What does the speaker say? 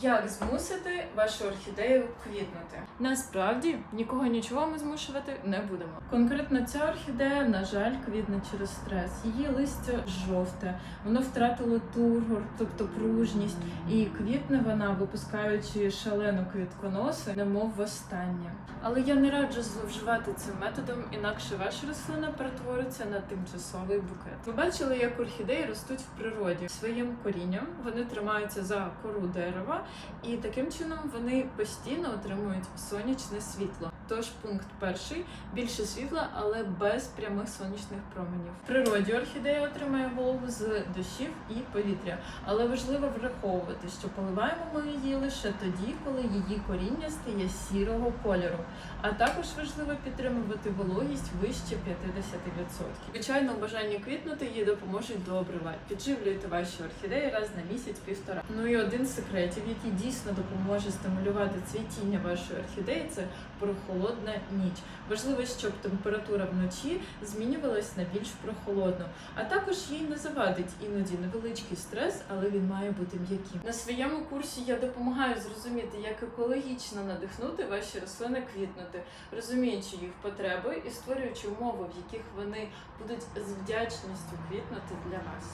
Як змусити вашу орхідею квітнути? Насправді нікого нічого ми змушувати не будемо. Конкретно ця орхідея, на жаль, квітне через стрес. Її листя жовте, воно втратило тургор, тобто пружність, і квітне вона, випускаючи шалену квітконоси, немов востаннє. Але я не раджу зловживати цим методом, інакше ваша рослина перетвориться на тимчасовий букет. Ви бачили, як орхідеї ростуть в природі своїм корінням. Вони тримаються за кору дерева, і таким чином вони постійно отримують сонячне світло. Тож пункт перший більше світла, але без прямих сонячних променів. В природі орхідея отримує вологу з дощів і повітря, але важливо враховувати, що поливаємо ми її лише тоді, коли її коріння стає сірого кольору. А також важливо підтримувати вологість вище 50%. Звичайно, у бажанні квітнути їй допоможуть добрива. Підживлюйте ваші орхідеї раз на місяць-півтора. Ну і один з секретів, який дійсно допоможе стимулювати цвітіння вашої орхідеї, це прохолодна ніч. Важливо, щоб температура вночі змінювалась на більш прохолодну, а також їй не завадить іноді невеличкий стрес, але він має бути м'яким. На своєму курсі я допомагаю зрозуміти, як екологічно надихнути ваші рослини квітнути, розуміючи їх потреби і створюючи умови, в яких вони будуть з вдячністю квітнути для вас.